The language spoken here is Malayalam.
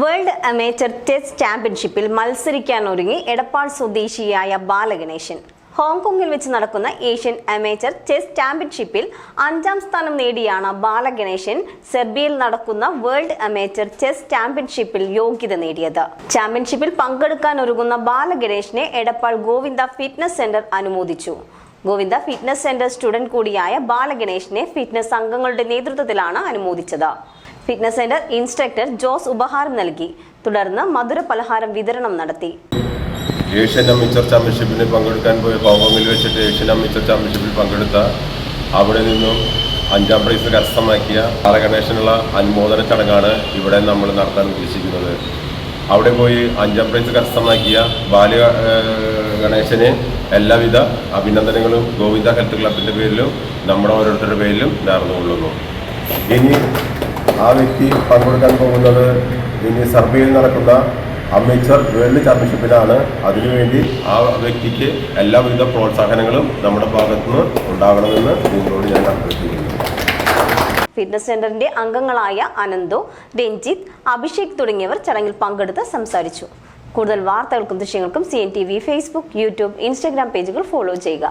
വേൾഡ് അമേച്ചർ ടെസ്റ്റ് ചാമ്പ്യൻഷിപ്പിൽ മത്സരിക്കാൻ ഒരുങ്ങി എടപ്പാൾ സ്വദേശിയായ ബാലഗണേശൻ. ഹോങ്കോങ്ങിൽ വെച്ച് നടക്കുന്ന ഏഷ്യൻ അമേച്ചർ ചെസ് ചാമ്പ്യൻഷിപ്പിൽ അഞ്ചാം സ്ഥാനം നേടിയാണ് ബാലഗണേശൻ. സെർബിയയിൽ നടക്കുന്ന വേൾഡ് അമേച്ചർ ചെസ് ചാമ്പ്യൻഷിപ്പിൽ യോഗ്യത നേടിയത്. ചാമ്പ്യൻഷിപ്പിൽ പങ്കെടുക്കാൻ ഒരുങ്ങുന്ന ബാലഗണേശനെ എടപ്പാൾ ഗോവിന്ദ ഫിറ്റ്നസ് സെന്റർ അനുമോദിച്ചു. ഗോവിന്ദ ഫിറ്റ്നസ് സെന്റർ സ്റ്റുഡന്റ് കൂടിയായ ബാലഗണേഷിനെ ഫിറ്റ്നസ് അംഗങ്ങളുടെ നേതൃത്വത്തിലാണ് അനുമോദിച്ചത്. ഫിറ്റ്നസ് സെന്റർ ഇൻസ്ട്രക്ടർ ജോസ് ഉപഹാരം നൽകി. തുടർന്ന് മധുര പലഹാരം വിതരണം നടത്തി. ഏഷ്യൻ അമിച്ചർ ചാമ്പ്യൻഷിപ്പിന് പങ്കെടുക്കാൻ പോയ ഹോങ്കോങ്ങിൽ വെച്ചിട്ട് ഏഷ്യൻ അമിച്ചർ ചാമ്പ്യൻഷിപ്പിൽ പങ്കെടുത്ത അവിടെ നിന്നും അഞ്ചാം പ്രൈസ് കരസ്ഥമാക്കിയ ബാലഗണേശനുള്ള അനുമോദന ചടങ്ങാണ് ഇവിടെ നമ്മൾ നടത്താൻ ഉദ്ദേശിക്കുന്നത്. അവിടെ പോയി അഞ്ചാം പ്രൈസ് കരസ്ഥമാക്കിയ ബാല ഗണേശന് എല്ലാവിധ അഭിനന്ദനങ്ങളും ഗോവിന്ദ ഹെൽത്ത് ക്ലബിന്റെ പേരിലും നമ്മുടെ ഓരോരുത്തരുടെ പേരിലും നേർന്നുകൊള്ളുന്നു. ഇനി ആ വ്യക്തി പങ്കെടുക്കാൻ പോകുന്നത് ഇനി സർബിയയിൽ നടക്കുന്ന അമേച്ചർ വേൾഡ് ചാമ്പ്യൻഷിപ്പിലാണ്. അതിനുവേണ്ടി ആ വ്യക്തിക്ക് എല്ലാവിധ പ്രോത്സാഹനങ്ങളും നമ്മുടെ ഭാഗത്തുനിന്ന് ഉണ്ടാകണമെന്ന് നിങ്ങളോട് ഞാൻ അഭ്യർത്ഥിക്കുന്നു. ഫിറ്റ്നസ് സെന്ററിന്റെ അംഗങ്ങളായ അനന്തോ രഞ്ജിത്ത് അഭിഷേക് തുടങ്ങിയവർ ചടങ്ങിൽ പങ്കെടുത്ത് സംസാരിച്ചു. കൂടുതൽ വാർത്തകൾക്കും ദൃശ്യങ്ങൾക്കും C N T V Facebook YouTube Instagram പേജുകൾ ഫോളോ ചെയ്യുക.